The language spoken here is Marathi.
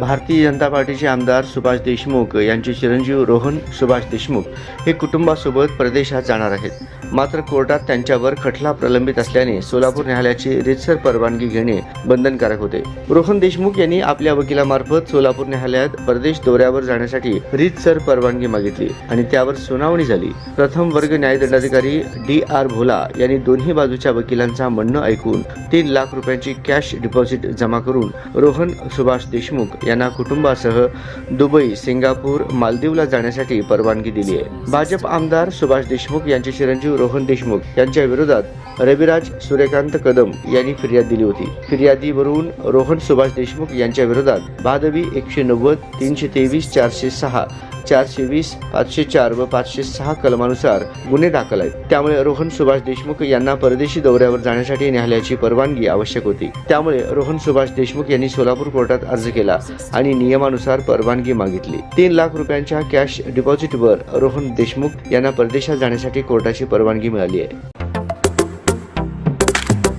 भारतीय जनता पार्टीचे आमदार सुभाष देशमुख यांचे चिरंजीव रोहन सुभाष देशमुख हे कुटुंबासोबत प्रदेशात जाणार आहेत. मात्र कोर्टात त्यांच्यावर खटला प्रलंबित असल्याने सोलापूर न्यायालयाची रितसर परवानगी घेणे बंधनकारक होते. रोहन देशमुख यांनी आपल्या वकिलामार्फत सोलापूर न्यायालयात परदेश दौऱ्यावर जाण्यासाठी रितसर परवानगी मागितली आणि त्यावर सुनावणी झाली. प्रथम वर्ग न्यायदंडाधिकारी डी आर भोला यांनी दोन्ही बाजूच्या वकिलांचा म्हणणं ऐकून तीन लाख रुपयांची कॅश डिपॉझिट जमा करून रोहन सुभाष देशमुख यांना कुटुंबासह दुबई सिंगापूर मालदीवला जाण्यासाठी परवानगी दिली आहे. भाजप आमदार सुभाष देशमुख यांचे चिरंजीव रोहन देशमुख यांच्या विरोधात रविराज सूर्यकांत कदम यांनी फिर्याद दिली होती. फिर्यादीवरून रोहन सुभाष देशमुख यांच्या विरोधात भादवी एकशे नव्वद तीनशे तेवीस चारशे सहा चारशे वीस पाचशे चार व पाचशे सहा कलमानुसार गुन्हे दाखल आहेत. त्यामुळे रोहन सुभाष देशमुख यांना परदेशी दौऱ्यावर जाण्यासाठी न्यायालयाची परवानगी आवश्यक होती. त्यामुळे रोहन सुभाष देशमुख यांनी सोलापूर कोर्टात अर्ज केला आणि नियमानुसार परवानगी मागितली. तीन लाख रुपयांच्या कॅश डिपॉझिटवर रोहन देशमुख यांना परदेशात जाण्यासाठी कोर्टाची परवानगी मिळाली आहे.